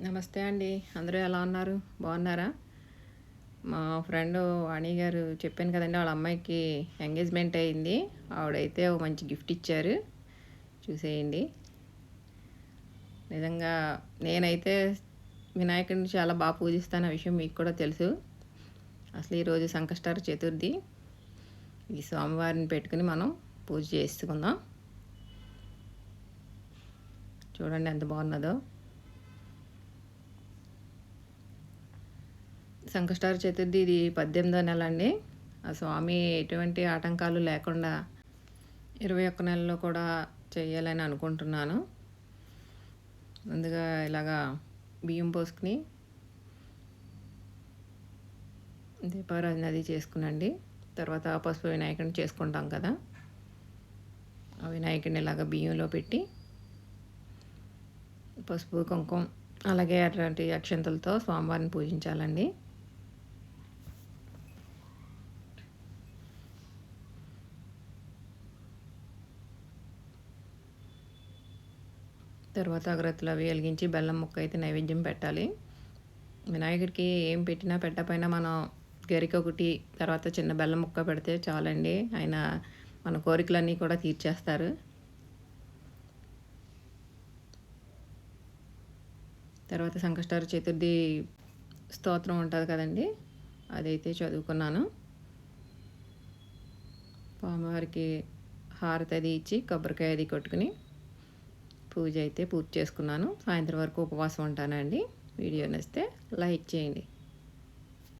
నమస్తే అండి. అందరూ ఎలా ఉన్నారు? బాగున్నారా? మా ఫ్రెండ్ వాణి గారు చెప్పాను కదండి వాళ్ళ అమ్మాయికి ఎంగేజ్మెంట్ అయింది. ఆవిడైతే ఒక మంచి గిఫ్ట్ ఇచ్చారు. చూసేయండి. నిజంగా నేనైతే వినాయకుడిని చాలా బాగా పూజిస్తాను ఆ విషయం మీకు కూడా తెలుసు. అసలు ఈరోజు సంకష్టార చతుర్థి. ఈ స్వామివారిని పెట్టుకుని మనం పూజ చేసుకుందాం. చూడండి ఎంత బాగున్నదో. సంకష్టార చతుర్థి ఇది పద్దెనిమిదో నెల అండి. ఆ స్వామి ఎటువంటి ఆటంకాలు లేకుండా ఇరవై ఒక్క నెలలో కూడా చేయాలని అనుకుంటున్నాను. ముందుగా ఇలాగా బియ్యం పోసుకుని దీపారాధన అది చేసుకునండి. తర్వాత పసుపు వినాయకుడిని చేసుకుంటాం కదా. ఆ వినాయకుడిని ఇలాగ బియ్యంలో పెట్టి పసుపు కుంకుమ అలాగే అటువంటి అక్షంతలతో స్వామివారిని పూజించాలండి. తర్వాత అగరత్తులు అవి వెలిగించి బెల్లం ముక్క అయితే నైవేద్యం పెట్టాలి. వినాయకుడికి ఏం పెట్టినా పెట్టపైన మనం గరిక ఒకటి తర్వాత చిన్న బెల్లం ముక్క పెడితే చాలండి. ఆయన మన కోరికలన్నీ కూడా తీర్చేస్తారు. తర్వాత సంకష్టార చతుర్థి స్తోత్రం ఉంటుంది కదండి. అదైతే చదువుకున్నాను. పామవారికి హారతి అది ఇచ్చి కొబ్బరికాయ అది కొట్టుకుని పూజ అయితే పూర్తి చేసుకున్నాను. సాయంత్రం వరకు ఉపవాసం ఉంటానండి. వీడియో నచ్చితే లైక్ చేయండి.